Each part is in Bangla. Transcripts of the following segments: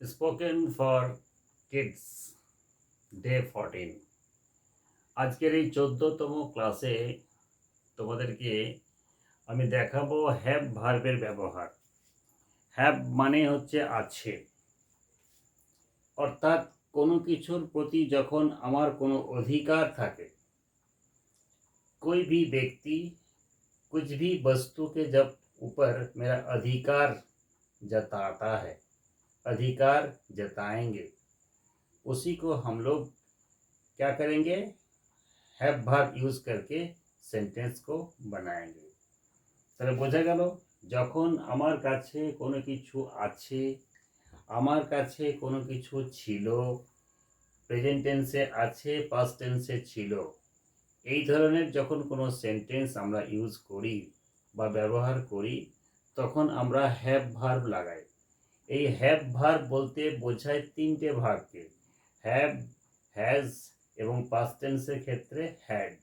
spoken for kids day fourteen আজকের এই চোদ্দতম ক্লাসে তোমাদেরকে আমি দেখাবো হ্যাভ ভার্বের ব্যবহার হ্যাভ মানে হচ্ছে আছে অর্থাৎ কোনো কিছুর প্রতি যখন আমার কোনো অধিকার থাকে कोई भी व्यक्ति कुछ भी वस्तु के जब ऊपर मेरा अधिकार जताता है अधिकार जताएँगे उसी को हम लोग क्या करेंगे हैव भाग यूज़ करके সেন্টেন্স কো বানায়েঙ্গে তাহলে বোঝা গেল যখন আমার কাছে কোনো কিছু আছে আমার কাছে কোনো কিছু ছিল প্রেজেন্ট টেন্সে আছে পাস্ট টেন্সে ছিল এই ধরনের যখন কোনো সেন্টেন্স আমরা ইউজ করি বা ব্যবহার করি তখন আমরা হ্যাভ ভার্ব লাগাই এই হ্যাভ ভার্ব বলতে বোঝায় তিনটে ভার্বকে হ্যাভ হ্যাজ এবং পাস্ট টেন্সের ক্ষেত্রে হ্যাড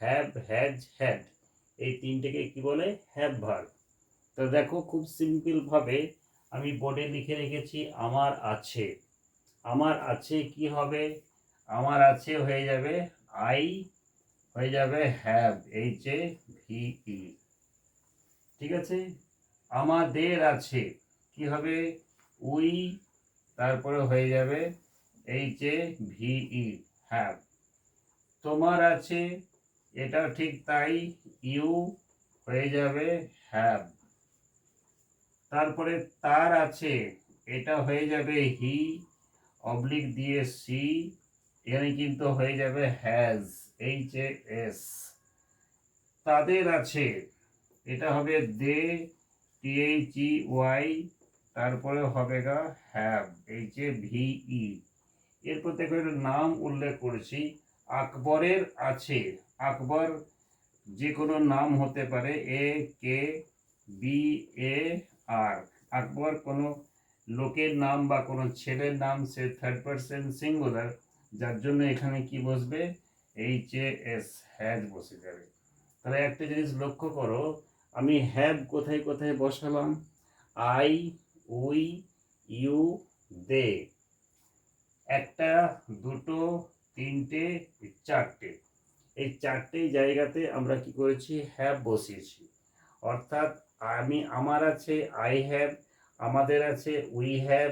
হ্যাভ হ্যাজ হ্যাড এই তিনটেকে কি বলে? হ্যাভ ভার্ব তো দেখো খুব সিম্পলভাবে আমি বোর্ডে লিখে রেখেছি, আমার আছে। আমার আছে কি হবে? আমার আছে হয়ে যাবে আই হয়ে যাবে have H A V E ঠিক আছে? আমাদের আছে। কি হবে? উই, তারপরে হয়ে যাবে H A V E have তোমার আছে এটা ঠিক তাই ইউ হয়ে যাবে হ্যাভ তারপরে তার আছে, এটা হয়ে যাবে হি অবলিক দিয়ে সি এখানে কিন্তু হয়ে যাবে হ্যাজ এইচ এ এস তাদের আছে, এটা হবে দে টি এইচ ই ওয়াই তারপরে হবে গা have H A V E এরপর দেখো নাম উল্লেখ করেছি, আকবরের আছে। আকবর যে কোনো নাম হতে পারে এ কে বি এ আর আকবর কোনো লোকের নাম বা কোনো ছেলের নাম, সে থার্ড পার্সন সিঙ্গুলার যার জন্য এখানে কি বসবে? এইচ এ এস হ্যাজ বসে যাবে। তাহলে একটা জিনিস লক্ষ্য করো, আমি হ্যাভ কোথায় কোথায় বসালাম? I উই ইউ দে একটা দুটো তিনটে চারটে এই চারটে জায়গাতে আমরা কি করেছি হ্যাভ বসিয়েছি অর্থাৎ আমি আমার আছে আই হ্যাভ আমাদের আছে উই হ্যাভ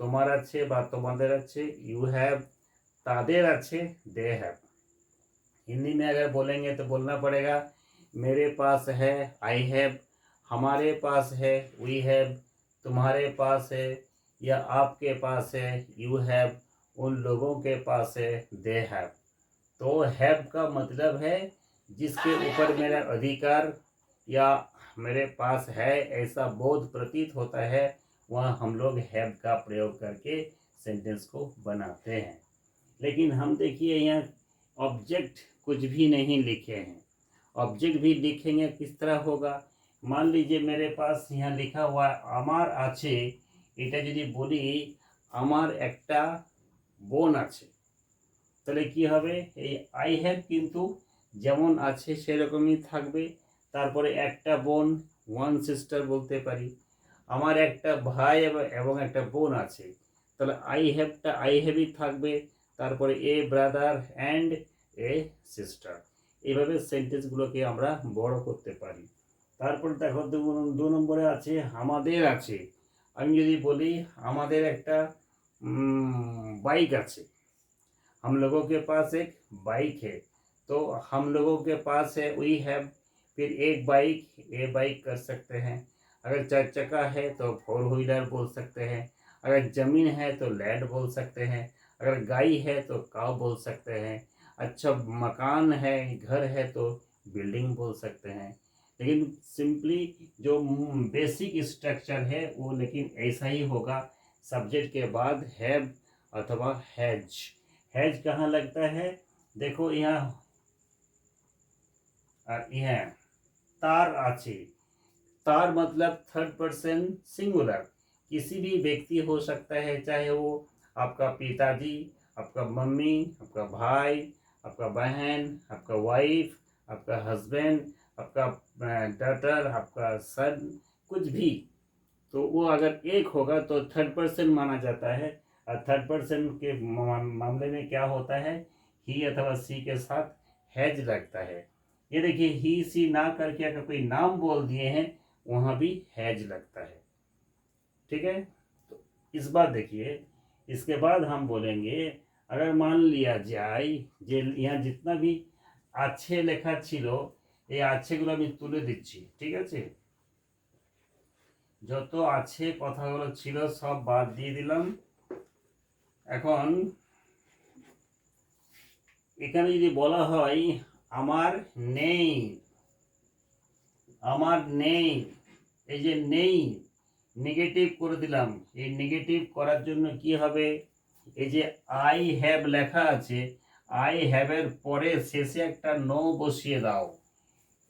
তোমার আছে বা তোমাদের আছে ইউ হ্যাভ तादेर अच्छे दे है हिंदी में अगर बोलेंगे तो बोलना पड़ेगा मेरे पास है आई हैव हमारे पास है वी हैव तुम्हारे पास है या आपके पास है यू हैव उन लोगों के पास है दे हैव तो हैव का मतलब है जिसके ऊपर मेरा अधिकार या मेरे पास है, ऐसा बोध प्रतीत होता है, वह हम लोग हैव का प्रयोग करके सेंटेंस को बनाते हैं। लेकिन हम देखिए यहाँ ऑब्जेक्ट कुछ भी नहीं लिखे हैं। ऑब्जेक्ट भी लिखेंगे किस तरह होगा? मान लीजिए मेरे पास यहाँ लिखा हुआ আমার আছে এটা যদি বলি আমার একটা বোন আছে তাহলে কি হবে এই আই হ্যাভ কিন্তু যেমন আছে সেরকমই থাকবে তারপরে একটা বোন ওয়ান সিস্টার বলতে পারি আমার একটা ভাই এবং একটা বোন আছে তাহলে আই হ্যাভটা আই হ্যাভই থাকবে তারপরে a brother and a sister এইভাবে সেন্টেন্সগুলোকে আমরা বড় করতে পারি তারপর দেখো দু- দু নম্বরে আছে আমাদের আছে আমি যদি বলি আমাদের একটা बाइक আছে हम लोगों के पास एक बाइक है तो हम लोगों के पास है वी हैव फिर एक बाइक ए बाइक कर सकते हैं अगर चार चक्का है तो फोर व्हीलर बोल सकते हैं अगर ज़मीन है तो लैंड बोल सकते हैं अगर गाय है तो काव बोल सकते हैं अच्छा मकान है घर है तो बिल्डिंग बोल सकते हैं लेकिन सिंपली जो बेसिक स्ट्रक्चर है, वो लेकिन ऐसा ही होगा। सब्जेक्ट के बाद हैव अथवा हैज़ हैज़ कहाँ लगता है? देखो यहाँ। यहाँ। तार आछे। तार मतलब थर्ड पर्सन सिंगुलर किसी भी व्यक्ति हो सकता है, चाहे वो आपका पिताजी, आपका मम्मी, आपका भाई, आपका बहन, आपका वाइफ आपका हस्बैंड आपका डॉटर आपका सन कुछ भी। तो वो अगर एक होगा तो थर्ड पर्सन माना जाता है। और थर्ड पर्सन के मामले में क्या होता है? ही अथवा सी के साथ हैज़ लगता है। ये देखिए ही सी ना करके अगर कोई नाम बोल दिए हैं, वहाँ भी हैज़ लगता है। ठीक है? तो इस बार देखिए, इसके बाद हम बोलेंगे, अगर मान लिया जाए, जे, यहाँ जितना भी अच्छे लेखा छिलो এই আছেগুলো আমি তুলে দিচ্ছি, ঠিক আছে? যত আছে কথাগুলো ছিল সব বাদ দিয়ে দিলাম। এখন এখানে যদি বলা হয়, আমার নেই আমার নেই, এই যে নেই নেগেটিভ করে দিলাম। এই নেগেটিভ করার জন্য কি হবে? এই যে আই হ্যাভ লেখা আছে আই হ্যাভের পরে শেষে একটা নো বসিয়ে দাও।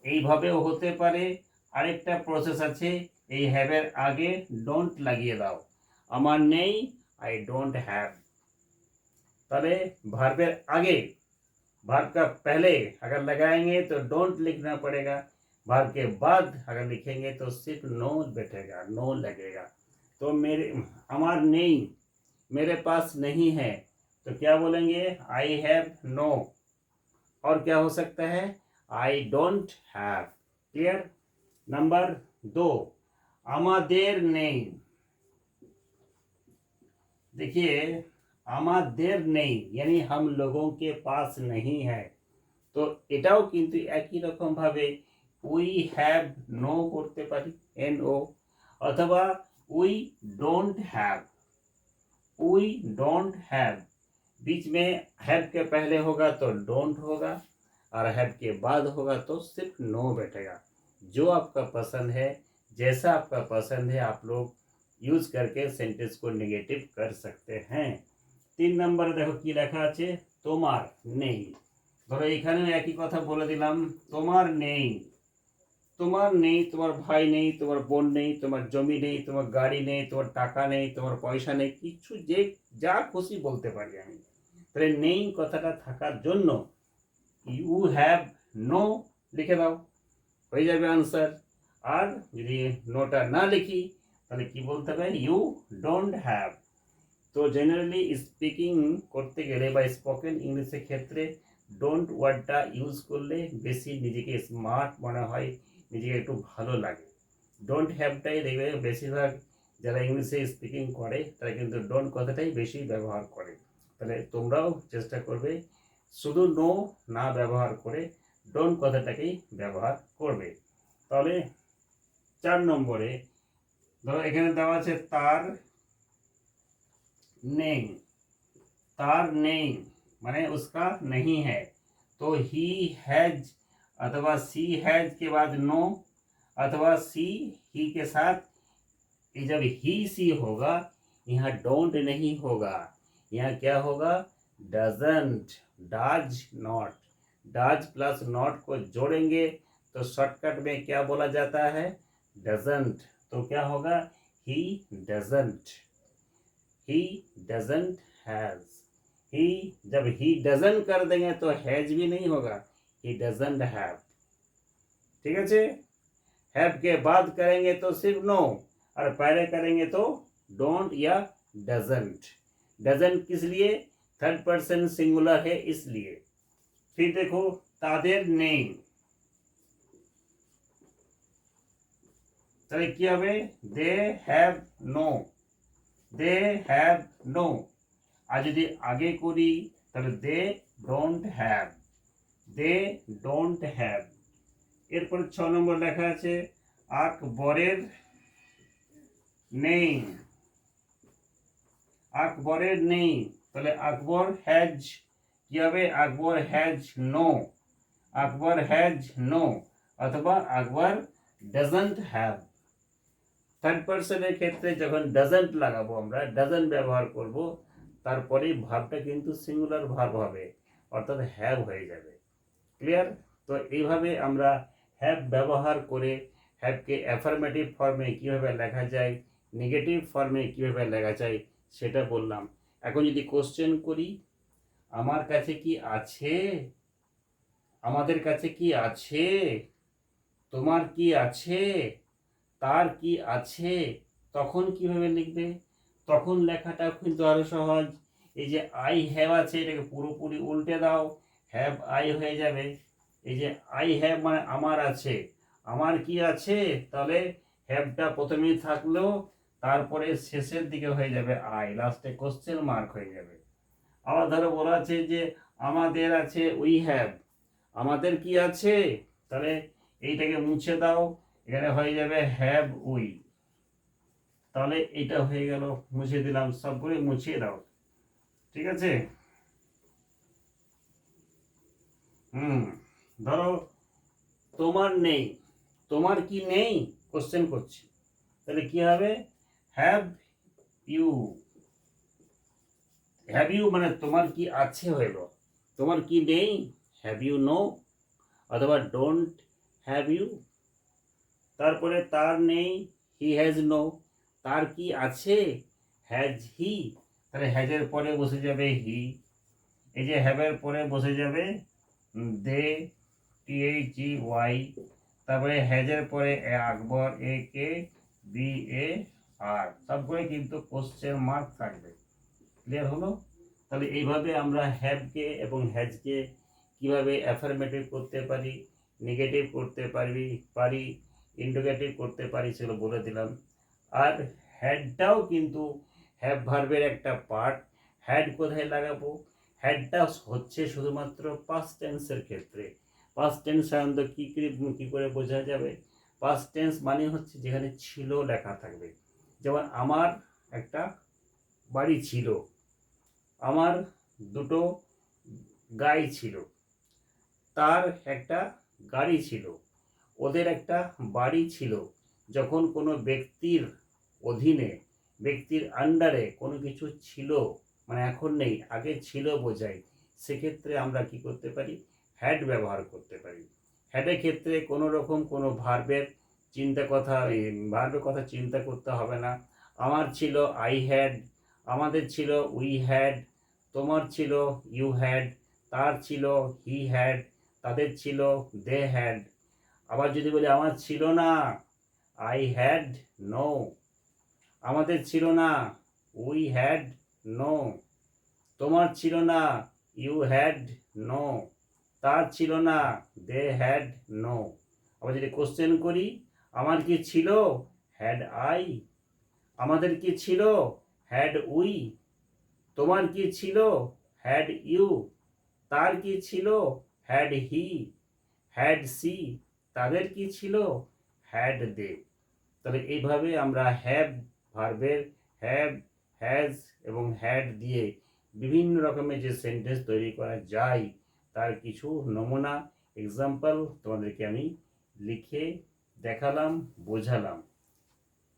এইভাবেও হতে পারে আরেকটা প্রসেস আছে এই হ্যাভের আগে ডোন্ট লাগিয়ে দাও আমার নেই আই डोंट हैव तले भार्वेर आगे भार्व का पहले अगर लगाएंगे तो डोंट लिखना पड़ेगा भार्व के बाद अगर लिखेंगे तो सिर्फ नो बैठेगा नो लगेगा तो मेरे हमार नहीं मेरे पास नहीं है तो क्या बोलेंगे आई हैव नो और क्या हो सकता है I don't have clear number दो আমাদের নেই देखिए আমাদের নেই यानी हम लोगों के पास नहीं है তো এটাও কিন্তু একই রকম ভাবে উই হ্যাভ নো করতে পারি এন ও অথবা we don't have we don't have बीच में हैव के पहले होगा तो डोंट होगा और हैव के बाद होगा तो सिर्फ नो बैठेगा जो आपका पसंद है जैसा आपका पसंद है आप लोग यूज करके सेंटेंस को नेगेटिव कर सकते हैं তিন নম্বরে দেখো কি লেখা আছে তোমার নেই ধরো এখানেও একই কথা বলে দিলাম তোমার নেই তোমার নেই তোমার ভাই নেই তোমার বোন নেই তোমার জমি নেই তোমার গাড়ি নেই তোমার টাকা নেই তোমার পয়সা নেই কিছু যে যা খুশি বলতে পারি আমি তাহলে নেই কথাটা থাকার জন্য ইউ হ্যাভ নো লিখে দাও। হয়ে যাবে আনসার আর যদি নোটা না লিখি, তাহলে কি বলতে হবে? ইউ ডোন্ট হ্যাভ তো জেনারেলি স্পিকিং করতে গেলে বা স্পোকেন ইংলিশের ক্ষেত্রে ডোন্ট ওয়ার্ডটা ইউজ করলে বেশি নিজেকে স্মার্ট মনে হয়, নিজেকে একটু ভালো লাগে। ডোন্ট হ্যাভটাই দেখবে বেশিরভাগ যারা ইংলিশে স্পিকিং করে, তারা কিন্তু ডোন্ট কথাটাই বেশি ব্যবহার করে। তাহলে তোমরাও চেষ্টা করবে শুধু নো না ব্যবহার করে ডোন্ট কথাটাকেই ব্যবহার করবে তাহলে চার নম্বরে ধরো এখানে দেওয়া আছে তার নেই तार नहीं माने उसका नहीं है तो ही हैज अथवा सी हैज के बाद नो अथवा सी ही के साथ ये जब ही सी होगा यहाँ डोंट नहीं होगा यहाँ क्या होगा doesn't does not does plus not को जोड़ेंगे तो शॉर्टकट में क्या बोला जाता है? डजेंट तो क्या होगा? He doesn't he doesn't has he जब ही डजन कर देंगे तो हैज़ भी नहीं होगा। ही डजेंट हैव ठीक है हैव के बाद करेंगे तो सिर्फ़ नो और पहले करेंगे तो डोंट या डजंट डजंट किस लिए? थर्ड पर्सन सिंगुलर है इसलिए फिर देखो तादेर নেই তাহলে কি হবে they have no they have no আর যদি আগে করি তাহলে they don't have they don't have এরপর ছ নম্বর লেখা আছে আকবরের নেই আকবরের নেই তাহলে আকবর হ্যাজ, কি হবে? Akbar has no. Akbar has no, অথবা আকবর ডাজন্ট হ্যাভ থার্ড পার্সনের ক্ষেত্রে যখন ডাজন্ট লাগাবো আমরা ডাজন্ট ব্যবহার করব, তারপরেই ভাবটা কিন্তু সিঙ্গুলার ভাব হবে, অর্থাৎ হ্যাভ হয়ে যাবে। ক্লিয়ার তো এইভাবে আমরা হ্যাভ ব্যবহার করে হ্যাভকে অ্যাফার্মেটিভ ফর্মে কীভাবে লেখা যায় নেগেটিভ ফর্মে কীভাবে লেখা যায়, সেটা বললাম। এখন যদি কোশ্চেন করি, আমার কাছে কি আছে? আমাদের কাছে কি আছে? তোমার কি আছে? তার কি আছে? তখন কীভাবে লিখবে? তখন লেখাটা কিন্তু আরও সহজ। এই যে আই হ্যাভ আছে, এটাকে পুরোপুরি উল্টে দাও। হ্যাভ আই হয়ে যাবে। এই যে আই হ্যাভ মানে আমার আছে। আমার কি আছে? তাহলে হ্যাভটা প্রথমেই থাকলেও তারপরে শেষের দিকে হয়ে যাবে আই লাস্টে কোশ্চেন মার্ক হয়ে যাবে। আবার ধরো বলা আছে যে আমাদের আছে উই হ্যাভ আমাদের কি আছে? তাহলে এইটাকে মুছে দাও, এখানে হয়ে যাবে হ্যাভ উই তাহলে এটা হয়ে গেল, মুছে দিলাম সবগুলো মুছিয়ে দাও। ঠিক আছে? হুম, ধরো তোমার নেই, তোমার কি নেই? কোশ্চেন করছি। তাহলে কি হবে? হ্যাভ ইউ হ্যাভ ইউ মানে তোমার কি আছে হইল তোমার কি নেই? হ্যাভ ইউ নো অথবা ডোন্ট হ্যাভ ইউ তারপরে তার নেই হি হ্যাজ নো তার কি আছে? হ্যাজ হি তাহলে হ্যাজের পরে বসে যাবে হি এই যে হ্যাভের পরে বসে যাবে দে টি এইচ ই ওয়াই তারপরে হ্যাজের পরে এ, আকবর এ কে বি এ আর সবগুলো কিন্তু কোশ্চেন মার্ক থাকবে। ক্লিয়ার হলো? তাহলে এইভাবে আমরা হ্যাভকে এবং হ্যাজকে কীভাবে অ্যাফার্মেটিভ করতে পারি নেগেটিভ করতে পারবি পারি ইন্ডিকেটিভ করতে পারি সেগুলো বলে দিলাম। আর হ্যাডটাও কিন্তু হ্যাভ ভার্বের একটা পার্ট হ্যাড কোথায় লাগাবো? হ্যাডটা হচ্ছে শুধুমাত্র পাস্ট টেন্সের ক্ষেত্রে। পাস্ট টেন্স সাধারণত কী কী করে বোঝা যাবে? পাস্ট টেন্স মানে হচ্ছে যেখানে ছিল লেখা থাকবে। যেমন আমার একটা বাড়ি ছিল, আমার দুটো গাই ছিল, তার একটা গাড়ি ছিল, ওদের একটা বাড়ি ছিল। যখন কোনো ব্যক্তির অধীনে, ব্যক্তির আন্ডারে কোনো কিছু ছিল মানে এখন নেই, আগে ছিল বোঝাই সেক্ষেত্রে আমরা কি করতে পারি? হ্যাড ব্যবহার করতে পারি। হ্যাডের ক্ষেত্রে কোনো রকম কোনো ভার্বের চিন্তা কথা ভার্বের কথা চিন্তা করতে হবে না। আমার ছিল আই হ্যাড আমাদের ছিল উই হ্যাড তোমার ছিল ইউ হ্যাড তার ছিল হি হ্যাড তাদের ছিল দে হ্যাড আবার যদি বলি, আমার ছিল না আই হ্যাড নো আমাদের ছিল না উই হ্যাড নো তোমার ছিল না ইউ হ্যাড নো তার ছিল না দে হ্যাড নো আবার যদি কোশ্চেন করি আমার কি ছিল? হ্যাড আই আমাদের কি ছিল? হ্যাড উই তোমার কি ছিল? হ্যাড ইউ তার কি ছিল? হ্যাড হি হ্যাড সি তাদের কি ছিল? হ্যাড দে তাহলে এইভাবে আমরা হ্যাভ ভার্বের হ্যাভ হ্যাজ এবং হ্যাড দিয়ে বিভিন্ন রকমের যে সেন্টেন্স তৈরি করা যায়, তার কিছু নমুনা এক্সাম্পল তোমাদেরকে আমি লিখে দেখালাম, বোঝালাম।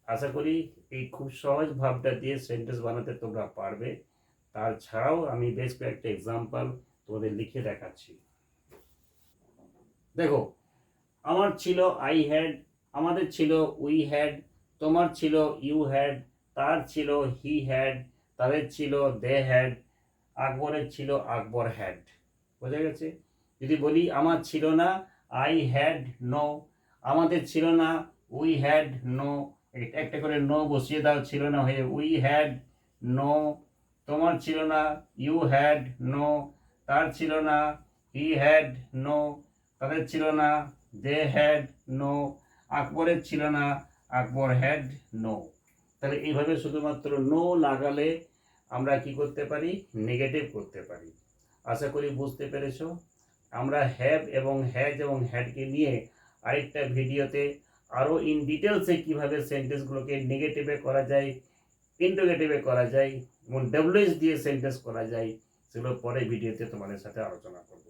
আশা করি এই খুব সহজ ভাবটা দিয়ে সেন্টেন্স বানাতে তোমরা পারবে। তার ছাড়াও আমি বেশ কয়েকটা এক্সাম্পল তোমাদের লিখে দেখাচ্ছি। দেখো, আমার ছিল আই হ্যাড আমাদের ছিল উই হ্যাড তোমার ছিল ইউ হ্যাড তার ছিল হি হ্যাড তাদের ছিল দে হ্যাড আকবরের ছিল আকবর হ্যাড বোঝা গেছে? যদি বলি, আমার ছিল না আই হ্যাড নো আমাদের ছিল না উই হ্যাড নো একটা করে নো বসিয়ে দাও ছিল না হয়ে উই হ্যাড নো তোমার ছিল না ইউ হ্যাড নো তার ছিল না হি হ্যাড নো তাদের ছিল না দে হ্যাড নো আকবরের ছিল না, আকবর হ্যাড নো তাহলে এইভাবে শুধুমাত্র নো লাগালে আমরা কি করতে পারি? নেগেটিভ করতে পারি। আশা করি বুঝতে পেরেছ। আমরা হ্যাভ এবং হ্যাজ এবং হ্যাডকে নিয়ে আরেকটা ভিডিওতে আরও ইন ডিটেলসে কীভাবে সেন্টেন্সগুলোকে নেগেটিভে করা যায় ইন্টোগেটিভে করা যায় এবং ডাব্লুএস দিয়ে সেন্টেন্স করা যায়, সেগুলো পরে ভিডিওতে তোমাদের সাথে আলোচনা করব।